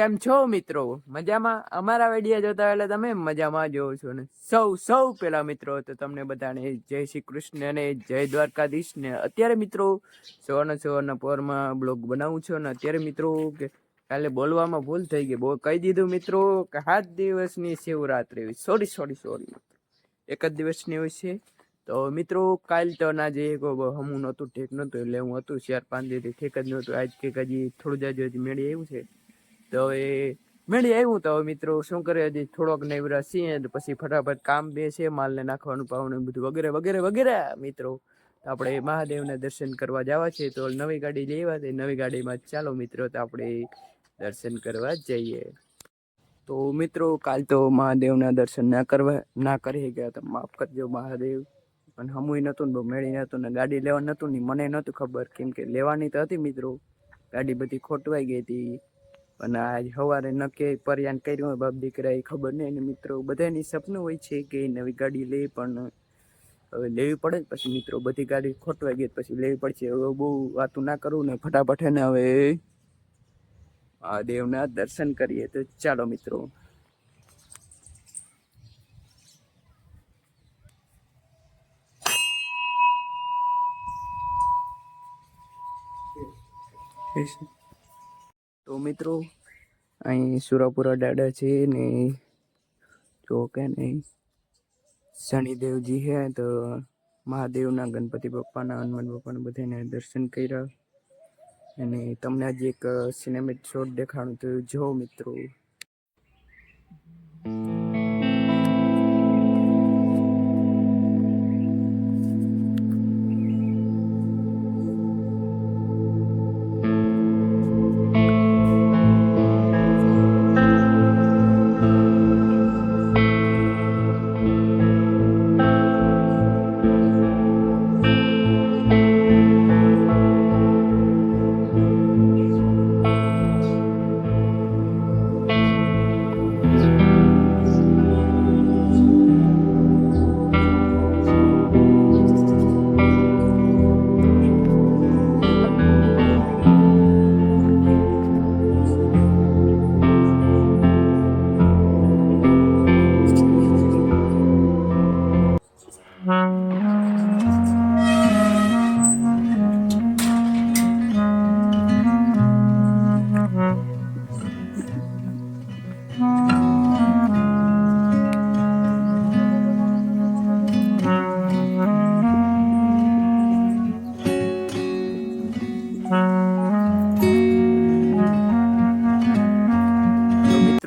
કેમ છો મિત્રો? મજામાં? અમારા વીડિયો જોતા એટલે તમે મજામાં જોવો છો ને? સૌ સૌ પેલા મિત્રો, તો તમને બધાને જય શ્રી કૃષ્ણ અને જય દ્વારકાધીશ ને અત્યારે મિત્રો સવારના સવારના પોરમાં બ્લોગ બનાવું છું ને અત્યારે મિત્રો કે કાલે બોલવામાં ભૂલ થઈ ગઈ. બહુ કહી દીધું મિત્રો કે સાત દિવસની શિવરાત્રી સોરી સોરી સોરી એક જ દિવસની હોય છે. તો મિત્રો, કાલ તો ના જે હમું નહોતું, ઠીક નહોતું, એટલે હું હતું, ચાર પાંચ દિવસથી ઠીક જ નહોતું. આજ કંઈક હજી થોડું જાજુ હજી મેળી આવ્યું છે. તો એ મેળી આવ્યું તો મિત્રો શું કરે હજી થોડોક નેવરા છીએ પછી ફટાફટ કામ બે છે, માલને નાખવાનું, પાવાનું બધું વગેરે વગેરે વગેરે મિત્રો. આપણે મહાદેવના દર્શન કરવા જવા છે, તો નવી ગાડી લેવા છે, નવી ગાડીમાં ચાલો મિત્રો, તો આપણે દર્શન કરવા જઈએ. તો મિત્રો કાલ તો મહાદેવના દર્શન ના કરવા, ના કરી ગયા તો માફ કરજો મહાદેવ. પણ હમુય નહોતું ને બહુ મેળી નહોતું ને ગાડી લેવા નહોતું ને મને નહોતું ખબર, કેમ કે લેવાની તો હતી મિત્રો. ગાડી બધી ખોટવાઈ ગઈ હતી. અને આજ સવારે નક્કી પર્યાન કર્યું બાપ દીકરા એ ખબર નહીં. અને મિત્રો, બધાની સપનું હોય છે કે નવી ગાડી લે, પણ હવે લેવી પડે પછી મિત્રો, બધી ગાડી ખોટવાઈ ગઈ પછી લેવી પડશે. હવે બહુ વાતું ના કરું ને, ફટાફટ ને હવે મહાદેવના દર્શન કરીએ. તો ચાલો મિત્રો. તો મિત્રો, અહીં સુરાપુરા દાદા છે ને જો કે નહીં શનિદેવજી હે તો મહાદેવના ગણપતિ બાપાના, હનુમાન બાપાના બધાને દર્શન કર્યા. અને તમને આજે એક સિનેમેટ શોટ દેખાણું તો જો મિત્રો.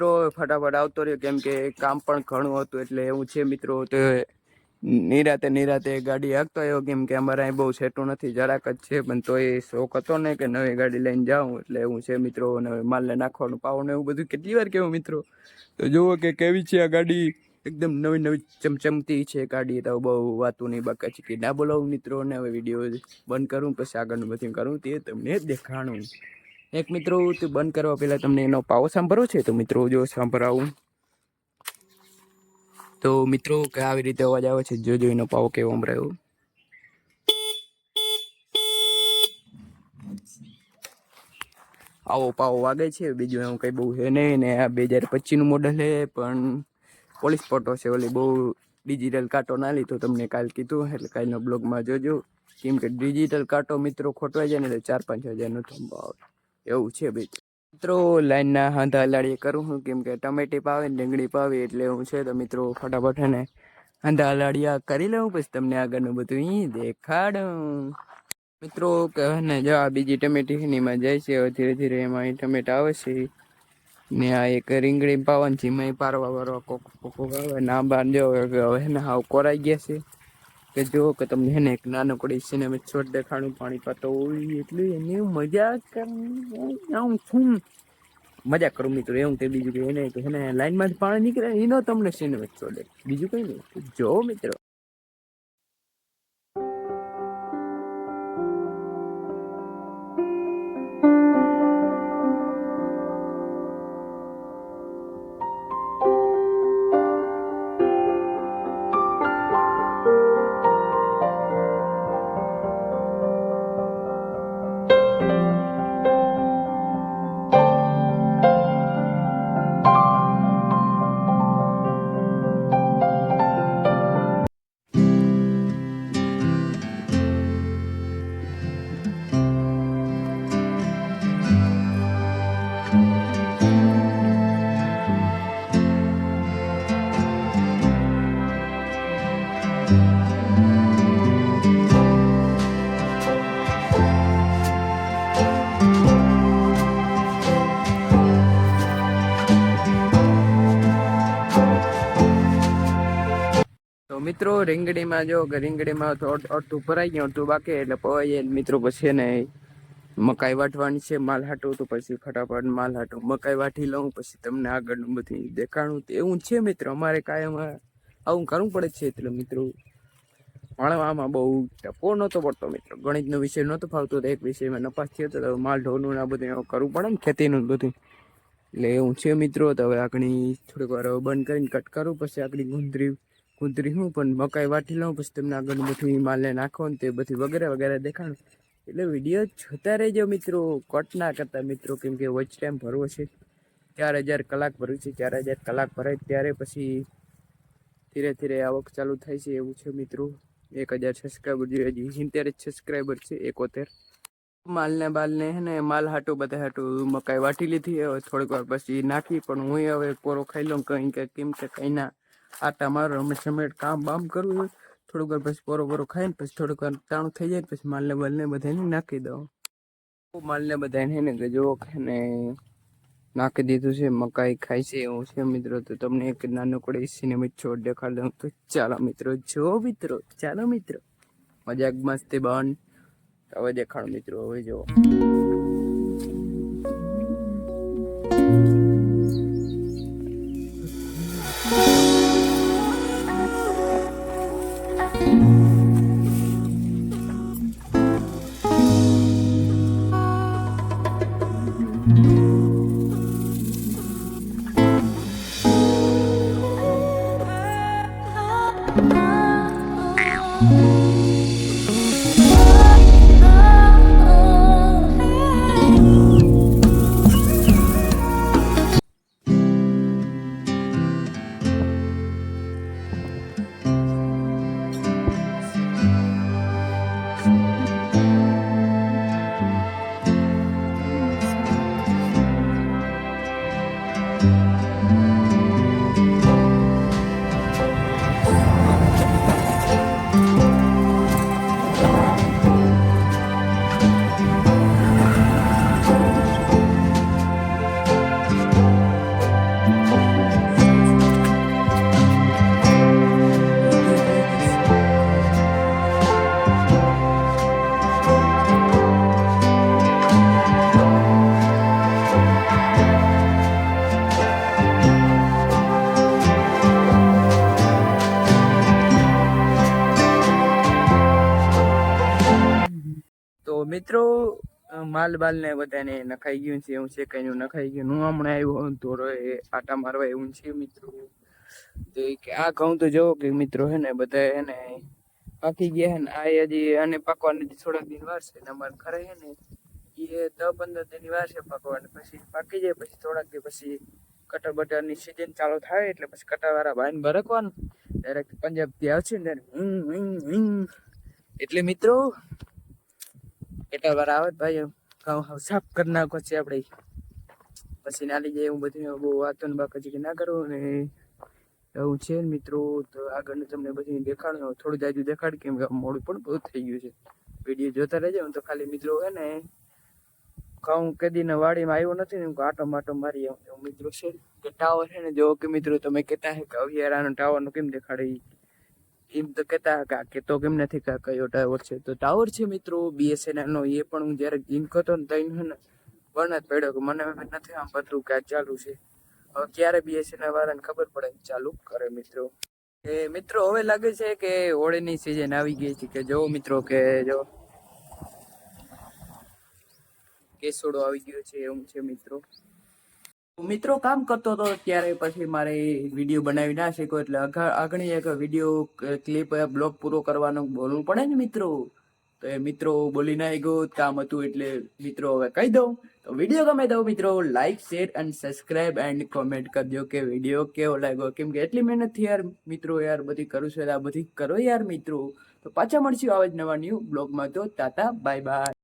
મિત્રો ફટાફટ આવતો રહ્યો, કેમ કે કામ પણ ઘણું હતું, એટલે એવું છે મિત્રો. તો નિરાતે નિરાતે ગાડી હાંકતો આવ્યો, કેમ કે અમારે અહીં બહુ સેટું નથી, જરાક જ છે, પણ તોય શોખ હતો ને કે નવી ગાડી લઈને જાઉં, એટલે એવું છે મિત્રો, અને માલને નાખવાનું પાવું એવું બધું. કેટલી વાર કેવું મિત્રો? તો જુઓ કે કેવી છે આ ગાડી, એકદમ નવી નવી ચમચમતી છે ગાડી, તો બહુ વાતું નહીં બાકા છે કે ના બોલાવું મિત્રોને હવે વીડિયો બંધ કરું, પછી આગળનું બધું કરું, તે તમને દેખાણું એક મિત્રો, તે બંધ કરવા પહેલા તમને એનો પાવો સાંભળવો છે? તો મિત્રો, જો સાંભળાવું. તો મિત્રો કે આવી રીતે અવાજ આવે છે. જોજો એનો પાવો કેવો સંભળાયો. આવો પાવો વાગે છે. બીજું એવું કંઈ બહુ છે નહીં ને આ બે હજાર પચીસનું મોડલ છે, પણ પોલીસ ફોટો છે. ઓલી બહુ ડિજિટલ કાંટો ના લીધો તમને કાલ કીધું. એટલે કાલનો બ્લોગમાં જોજો. કેમ કે ડિજિટલ કાંટો મિત્રો ખોટવાઈ જાય ને એટલે ચાર પાંચ હજારનો થંભો આવે. એવું છે ભાઈ. મિત્રો, લાઈનના હાંધા હલાડીએ કરું હું, કેમ કે ટમેટી પાવે ને ડુંગળી પાવે એટલે હું છે તો મિત્રો ફટાફટ ને હાંધા લાડિયા કરી લઉં, પછી તમને આગળનું બધું ઈ દેખાડું. મિત્રો ને, જો આ બીજી ટમેટી છે ને એમાં જાય છે ધીરે ધીરે એમાં ટમેટા આવે છે. ને આ એક રીંગણી પાવાની છે પારવા વારવા કોક કોક આવે ના બાર જો હવે ને, હાવ કોરાઈ ગયા છે. કે જો કે તમને એને એક નાનકડી સિનેમેટ છોટ દેખાડું પાણી પાતો હોય એટલી એને મજા હું છું મજા કરું મિત્રો, એવું કે બીજું કે એને કે એને લાઈનમાં જ પાણી નીકળે, એનો તમને સિનેમા છોડે બીજું કઈ નહીં. જો મિત્રો મિત્રો, રીંગણીમાં જો કે રીંગણીમાં અડધું ભરાઈ ગયું, અડધું બાકી એટલે પવાઈએ મિત્રો પછી ને મકાઈ વાટવાની છે, માલ હાટું તો પછી ફટાફટ માલ હાટું મકાઈ વાટી લઉં, પછી તમને આગળનું બધું દેખાણું એવું છે મિત્રો, અમારે કાયમ આવું કરવું પડે છે એટલે મિત્રો ભણવામાં બહુ ટપો નહોતો પડતો મિત્રો. ગણિતનો વિષય નહોતો ફાવતો એક વિષયમાં નપાસ થયો હતો તો માલ ઢોરનું આ બધું કરવું પડે ને ખેતીનું બધું. એટલે એવું છે મિત્રો, તો હવે આગળ થોડીક વાર બંધ કરીને કટ કરું, પછી આગળ ગુંદરી ગુંદરી હું, પણ મકાઈ વાટી લઉં, પછી તમને આગળ બધું માલને નાખો ને તે બધી વગેરે વગેરે દેખાડું. એટલે વીડિયો જોતા રહેજો મિત્રો કટ ના કરતા મિત્રો, કેમ કે વોચ ટાઈમ ભરવો છે. ચાર હજાર કલાક ભરવું છે, ચાર હજાર કલાક ભરાય ત્યારે પછી ધીરે ધીરે આવક ચાલુ થાય છે એવું છે મિત્રો. એક હજાર સબસ્ક્રાઈબર જોઈએ, હજી સિત્તેર જ સબસ્ક્રાઈબર છે, એકોતેર. માલને બાલને હે ને, માલ હાટું, બધા હાટું મકાઈ વાટી લીધી, હવે થોડીક વાર પછી નાખી, પણ હું હવે કોરો ખાઈ લઉં, કંઈ કે, કેમ કે કંઈ ના. આટા મારો અમે સમેટ કામ બામ કરવું હોય થોડુંક વાર પછી પોરો બોરો ખાઈને પછી થોડુંક વાર તાણું થઈ જાય પછી માલને બાલને બધાને નાખી દઉં. માલને બધાને ને ગજો ને નાખી દીધું છે, મકાઈ ખાય છે, એવું છે મિત્રો. તો તમને એક નાનકડો સિનેમિક છોડ દેખાડ દઉં તો ચાલો મિત્રો, જો મિત્રો, ચાલો મિત્રો. મજાક મસ્તી બન. હવે દેખાડો મિત્રો, હવે જો તો મિત્રો માલ બાલ ને બધાને નખાઈ ગયું છે એવું છે કઈ નખાઈ ગયું. હું હમણાં આવ્યો ધોરો એ આટા મારવા એવું છે મિત્રો. કે, આ ઘઉં તો જોવો કે મિત્રો હે ને, બધા હે ને પાકી ગયા હે ને. આ હજી અને પાકવાની થોડાક દિન વાર છે અમારે ઘરે હે ને, એ દસ પંદર દિન વાર છે પાકવાની. પછી પાકી જાય, પછી થોડાક દિવસ પછી કટર બટરની સિઝન ચાલુ થાય એટલે પછી કટર વાળા ભાઈને બરકવાનું. ડાયરેક્ટ પંજાબથી આવશે ને. એટલે મિત્રો એટલા વાર આવે ભાઈ ઘઉં સાફ કરી નાખો છે આપણે પછી નાલી જાય એવું બધું બહુ વાતો ને બાકી ના કરો. ને એવું છે મિત્રો, તો આગળનું તમને બધું દેખાડું. થોડું જાજુ દેખાડ કેમ કે મોડું પણ બહુ થઈ ગયું છે. વીડિયો જોતા રહેજો તો ખાલી મિત્રો હે ને, ઘઉં કદી ને વાડીમાં આવ્યો નથી ને આટો માટો મારી આવું. મિત્રો છે કે ટાવર છે ને, જો કે મિત્રો તમે કહેતા હે કે અવિયારાનો ટાવરનું કેમ દેખાડે? એમ તો કહેતા કે તો કેમ નથી કા કયો ટાવર છે. તો ટાવર છે મિત્રો બીએસએનએલ નો, એ પણ હું જ્યારે જીમ કરતો ને તઈને હે ને જ પડ્યો કે મને નથી આમ પતું કે ચાલુ છે. હવે ક્યારે બીએસએનએલ વાળાને ખબર પડે ચાલુ કરે મિત્રો. એ મિત્રો હવે લાગે છે કે હોળીની સિઝન આવી ગઈ છે કે જો મિત્રો કે જો કેસોડો આવી ગયો છે એવું છે મિત્રો. મિત્રો કામ કરતો હતો ત્યારે પછી મારે વીડિયો બનાવી ના શીખો એટલે આગળ એક વીડિયો ક્લિપ બ્લોગ પૂરો કરવાનું બોલવું પડે ને મિત્રો. તો એ મિત્રો બોલી ના ગયો કામ હતું એટલે મિત્રો હવે કહી દઉં. તો વીડિયો ગમે દઉં મિત્રો like share and subscribe and comment કરજો કે વીડિયો કેવો લાગ્યો, કેમ કે એટલી મહેનતથી યાર મિત્રો યાર બધી કરું છું આ બધી કરો યાર મિત્રો. તો પાછા મળશું આવા જ નવા ન્યૂ બ્લોગમાં તો તાતા બાય બાય